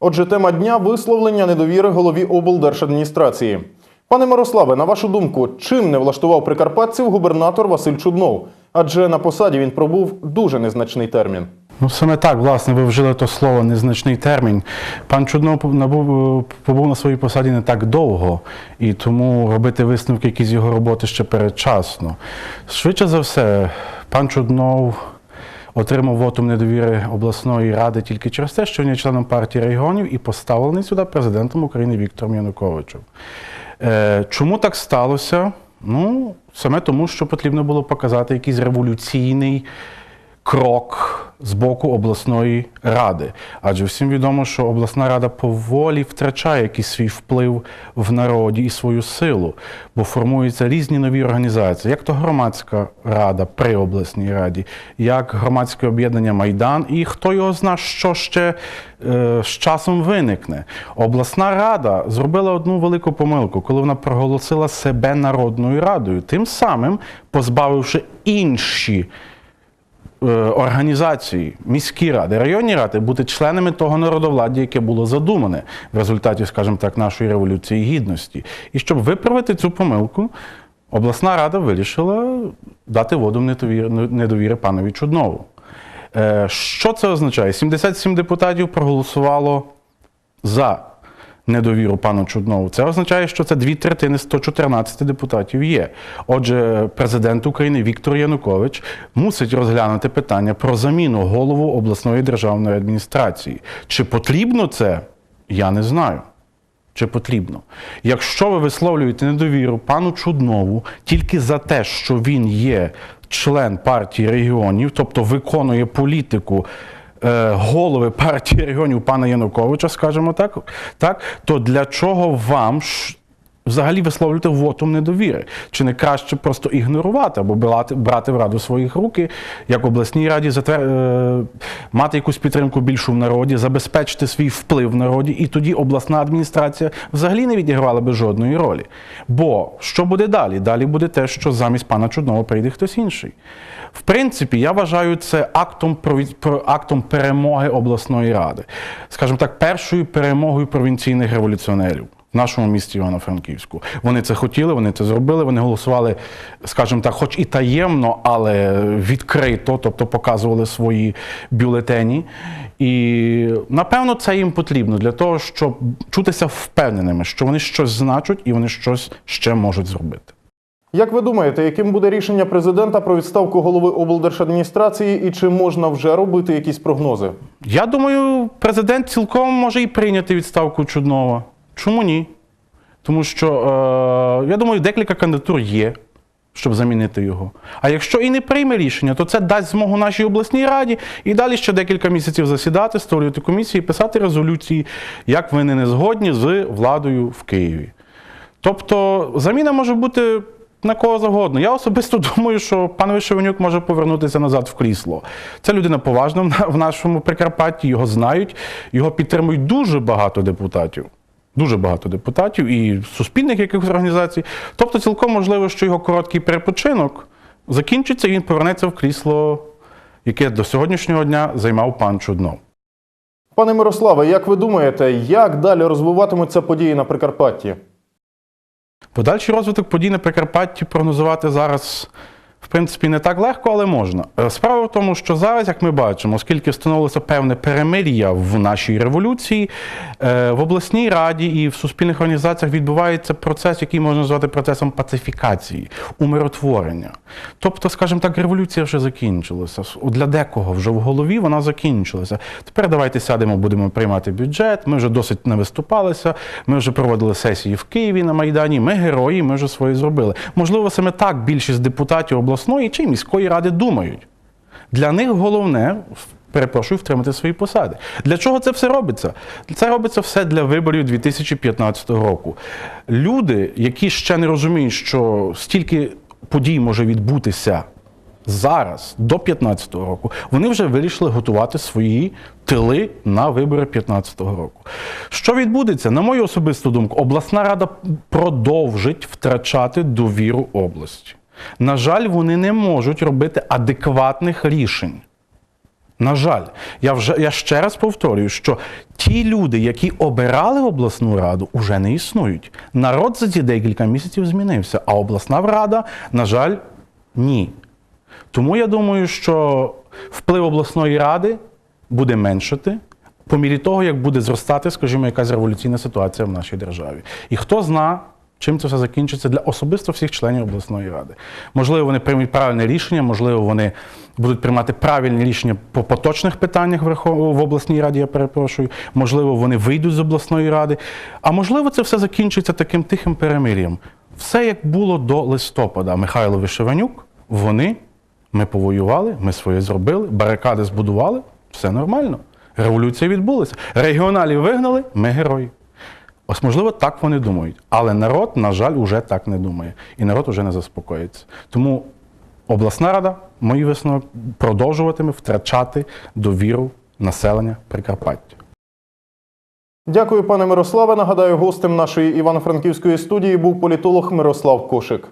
Отже, тема дня висловлення недовіри голові облдержадміністрації. Пане Мирославе, на вашу думку, чим не влаштував прикарпатців губернатор Василь Чуднов? Адже на посаді він пробув дуже незначний термін. Ну, саме так, власне, ви вжили то слово незначний термін. Пан Чуднов набув- побув на своїй посаді не так довго, і тому робити висновки якісь з його роботи ще передчасно. Швидше за все, пан Чуднов отримав вотум недовіри обласної ради тільки через те, що він є членом партії регіонів і поставлений сюди президентом України Віктором Януковичем. Е, чому так сталося? Ну, саме тому, що потрібно було показати якийсь революційний крок з боку обласної ради. Адже всім відомо, що обласна рада поволі втрачає якийсь свій вплив в народі і свою силу, бо формуються різні нові організації, як то громадська рада при обласній раді, як громадське об'єднання Майдан, і хто його зна, що ще е, з часом виникне. Обласна рада зробила одну велику помилку, коли вона проголосила себе народною радою, тим самим позбавивши інші організації, міські ради, районні ради бути членами того народовладдя, яке було задумане в результаті, скажімо так, нашої революції гідності. І щоб виправити цю помилку, обласна рада вирішила дати воду недовіри, недовіри панові Чуднову. Е, Що це означає? 77 депутатів проголосувало за недовіру пану Чуднову. Це означає, що це дві третини 114 депутатів є. Отже, президент України Віктор Янукович мусить розглянути питання про заміну голову обласної державної адміністрації. Чи потрібно це? Я не знаю. Чи потрібно? Якщо ви висловлюєте недовіру пану Чуднову тільки за те, що він є член партії регіонів, тобто виконує політику голови партії регіонів пана Януковича, скажімо так, так, то для чого вам взагалі висловлювати вотум недовіри? Чи не краще просто ігнорувати або брати, в раду своїх руки, як обласній раді, затвер... е, мати якусь підтримку більшу в народі, забезпечити свій вплив в народі, і тоді обласна адміністрація взагалі не відігравала би жодної ролі. Бо що буде далі? Далі буде те, що замість пана Чудного прийде хтось інший. В принципі, я вважаю це актом актом перемоги обласної ради, скажімо так, першою перемогою провінційних революціонерів. В нашому місті Івано-Франківську. Вони це хотіли, вони це зробили. Вони голосували, скажімо так, хоч і таємно, але відкрито, тобто показували свої бюлетені. І напевно це їм потрібно для того, щоб чутися впевненими, що вони щось значать і вони щось ще можуть зробити. Як ви думаєте, яким буде рішення президента про відставку голови облдержадміністрації і чи можна вже робити якісь прогнози? Я думаю, президент цілком може і прийняти відставку Чуднова. Чому ні? Тому що, е, я думаю, декілька кандидатур є, щоб замінити його. А якщо і не прийме рішення, то це дасть змогу нашій обласній раді і далі ще декілька місяців засідати, створювати комісії, писати резолюції, як вони не згодні з владою в Києві. Тобто заміна може бути на кого завгодно. Я особисто думаю, що пан Вишевенюк може повернутися назад в крісло. Це людина поважна в нашому Прикарпатті, його знають, його підтримують дуже багато депутатів. Дуже багато депутатів і суспільних якихось організацій. Тобто, цілком можливо, що його короткий перепочинок закінчиться і він повернеться в крісло, яке до сьогоднішнього дня займав пан Чуднов. Пане Мирославе, як ви думаєте, як далі розвиватимуться події на Прикарпатті? Подальший розвиток подій на Прикарпатті прогнозувати зараз, в принципі, не так легко, але можна. Е, Справа в тому, що зараз, як ми бачимо, оскільки встановилося певне перемир'я в нашій революції, е, в обласній раді і в суспільних організаціях відбувається процес, який можна назвати процесом пацифікації, умиротворення. Тобто, скажімо так, революція вже закінчилася. Для декого вже в голові вона закінчилася. Тепер давайте сядемо, будемо приймати бюджет. Ми вже досить не виступалися. Ми вже проводили сесії в Києві на Майдані. Ми герої, ми вже своє зробили. Можливо, саме так більшість депутатів обласної чи міської ради думають. Для них головне. Перепрошую, втримати свої посади. Для чого це все робиться? Це робиться все для виборів 2015 року. Люди, які ще не розуміють, що стільки подій може відбутися зараз, до 2015 року, вони вже вирішили готувати свої тили на вибори 2015 року. Що відбудеться? На мою особисту думку, обласна рада продовжить втрачати довіру області. На жаль, вони не можуть робити адекватних рішень. На жаль, я вже я ще раз повторюю, що ті люди, які обирали обласну раду, уже не існують. Народ за ці декілька місяців змінився, а обласна рада, на жаль, ні. Тому я думаю, що вплив обласної ради буде меншити по мірі того, як буде зростати, скажімо, якась революційна ситуація в нашій державі. І хто зна, чим це все закінчиться для особисто всіх членів обласної ради. Можливо, вони приймуть правильне рішення, можливо, вони будуть приймати правильні рішення по поточних питаннях в обласній раді, я перепрошую. Можливо, вони вийдуть з обласної ради. А можливо, це все закінчиться таким тихим перемир'ям. Все як було до листопада. Михайло Вишиванюк, вони ми повоювали, ми своє зробили, барикади збудували, все нормально. Революція відбулася. Регіоналів вигнали, ми герої. Ось, можливо, так вони думають. Але народ, на жаль, уже так не думає. І народ уже не заспокоїться. Тому обласна рада, мої висновок, продовжуватиме втрачати довіру населення Прикарпаття. Дякую, пане Мирославе. Нагадаю, гостем нашої Івано-Франківської студії був політолог Мирослав Кошик.